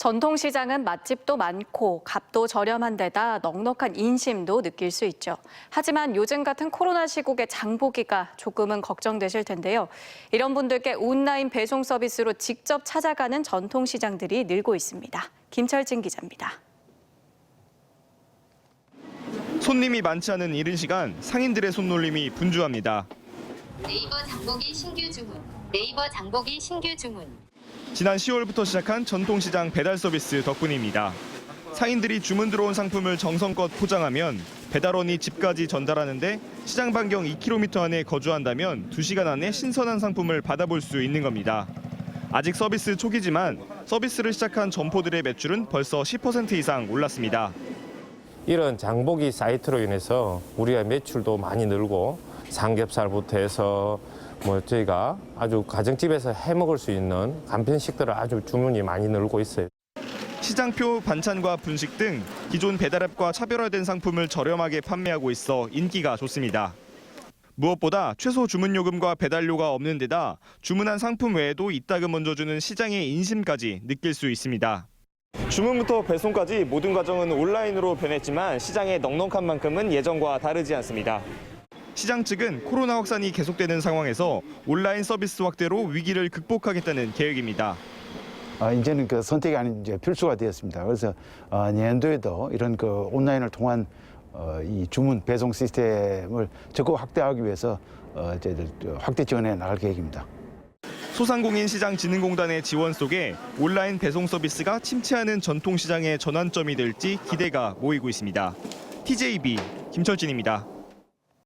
전통시장은 맛집도 많고 값도 저렴한 데다 넉넉한 인심도 느낄 수 있죠. 하지만 요즘 같은 코로나 시국에 장보기가 조금은 걱정되실 텐데요. 이런 분들께 온라인 배송 서비스로 직접 찾아가는 전통시장들이 늘고 있습니다. 김철진 기자입니다. 손님이 많지 않은 이른 시간 상인들의 손놀림이 분주합니다. 네이버 장보기 신규 주문. 네이버 장보기 신규 주문. 지난 10월부터 시작한 전통시장 배달 서비스 덕분입니다. 상인들이 주문 들어온 상품을 정성껏 포장하면 배달원이 집까지 전달하는데 시장 반경 2km 안에 거주한다면 2시간 안에 신선한 상품을 받아볼 수 있는 겁니다. 아직 서비스 초기지만 서비스를 시작한 점포들의 매출은 벌써 10% 이상 올랐습니다. 이런 장보기 사이트로 인해서 우리의 매출도 많이 늘고 삼겹살부터 해서 뭐 저희가 아주 가정집에서 해 먹을 수 있는 간편식들을 아주 주문이 많이 늘고 있어요. 시장표, 반찬과 분식 등 기존 배달앱과 차별화된 상품을 저렴하게 판매하고 있어 인기가 좋습니다. 무엇보다 최소 주문 요금과 배달료가 없는 데다 주문한 상품 외에도 이따금 얹어 주는 시장의 인심까지 느낄 수 있습니다. 주문부터 배송까지 모든 과정은 온라인으로 변했지만 시장의 넉넉한 만큼은 예전과 다르지 않습니다. 시장 측은 코로나 확산이 계속되는 상황에서 온라인 서비스 확대로 위기를 극복하겠다는 계획입니다. 어, 이제는 그 선택이 아닌 이제 필수가 되었습니다. 그래서 어, 내년도에도 이런 그 온라인을 통한 어, 이 주문 배송 시스템을 적극 확대하기 위해서 어, 저희들 확대 지원해 나갈 계획입니다. 소상공인 시장 진흥공단의 지원 속에 온라인 배송 서비스가 침체하는 전통 시장의 전환점이 될지 기대가 모이고 있습니다. TJB 김철진입니다.